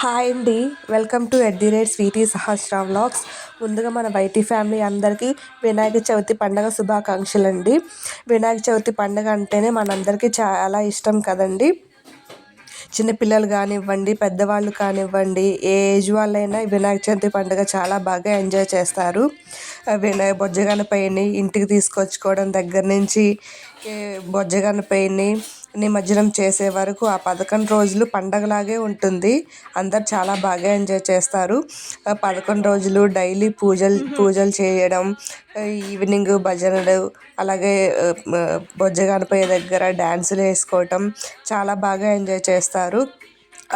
Hi అండి. Welcome to at the rate Sweety Sahasra vlogs. ముందుగా మన వైటీ ఫ్యామిలీ అందరికీ వినాయక చవితి పండగ శుభాకాంక్షలు అండి వినాయక చవితి పండగ అంటేనే మనందరికీ చాలా ఇష్టం కదండి. చిన్నపిల్లలు కానివ్వండి పెద్దవాళ్ళు కానివ్వండి ఏ ఏజ్ వాళ్ళైనా వినాయక చవితి పండుగ చాలా బాగా ఎంజాయ్ చేస్తారు. వినాయ బొజ్జగనపైని ఇంటికి తీసుకొచ్చుకోవడం దగ్గర నుంచి బొజ్జగనపైని నిమజ్జనం చేసే వరకు ఆ పదకొండు రోజులు పండగలాగే ఉంటుంది. అందరు చాలా బాగా ఎంజాయ్ చేస్తారు. పదకొండు రోజులు డైలీ పూజలు పూజలు చేయడం ఈవినింగ్ భజనలు అలాగే బొజ్జగనపై దగ్గర డ్యాన్సులు వేసుకోవటం చాలా బాగా ఎంజాయ్ చేస్తారు.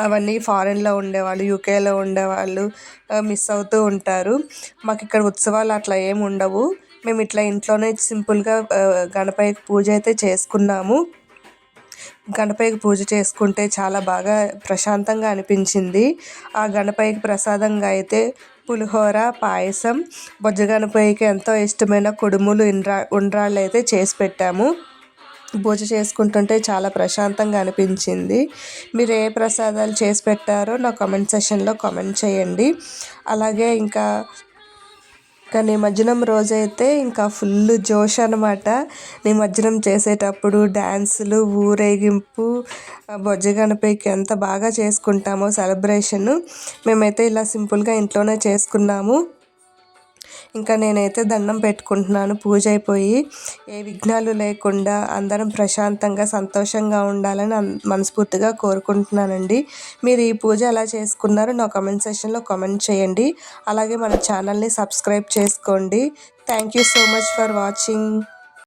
అవన్నీ ఫారెన్లో ఉండేవాళ్ళు యూకేలో ఉండేవాళ్ళు మిస్ అవుతూ ఉంటారు. మాకు ఇక్కడ ఉత్సవాలు అట్లా ఏమి ఉండవు. మేము ఇట్లా ఇంట్లోనే సింపుల్గా గణపయ్యకి పూజ అయితే చేసుకున్నాము. గణపతికి పూజ చేసుకుంటే చాలా బాగా ప్రశాంతంగా అనిపించింది. ఆ గణపతికి ప్రసాదంగా అయితే పులిహోర పాయసం బొజ్జ ఎంతో ఇష్టమైన కుడుములు ఇండ్రా ఉండ్రాళ్ళు అయితే చేసి పెట్టాము. పూజ చేసుకుంటుంటే చాలా ప్రశాంతంగా అనిపించింది. మీరు ఏ ప్రసాదాలు చేసి పెట్టారో నా కామెంట్ సెషన్లో కామెంట్ చేయండి. అలాగే ఇంకా ఇంకా నిమజ్జనం రోజైతే ఇంకా ఫుల్ జోష్ అనమాట నిమజ్జనం చేసేటప్పుడు డ్యాన్సులు ఊరేగింపు బొజ్జ గణపతికి ఎంత బాగా చేసుకుంటామో సెలబ్రేషను మేమైతే ఇలా సింపుల్గా ఇంట్లోనే చేసుకున్నాము. ఇంకా నేనైతే దండం పెట్టుకుంటున్నాను. పూజ అయిపోయి ఏ విఘ్నాలు లేకుండా అందరం ప్రశాంతంగా సంతోషంగా ఉండాలని మనస్ఫూర్తిగా కోరుకుంటున్నానండి. మీరు ఈ పూజ ఎలా చేసుకున్నారో నా కామెంట్ సెషన్లో కామెంట్ చేయండి. అలాగే మన ఛానల్ని సబ్స్క్రైబ్ చేసుకోండి. Thank you so much for watching.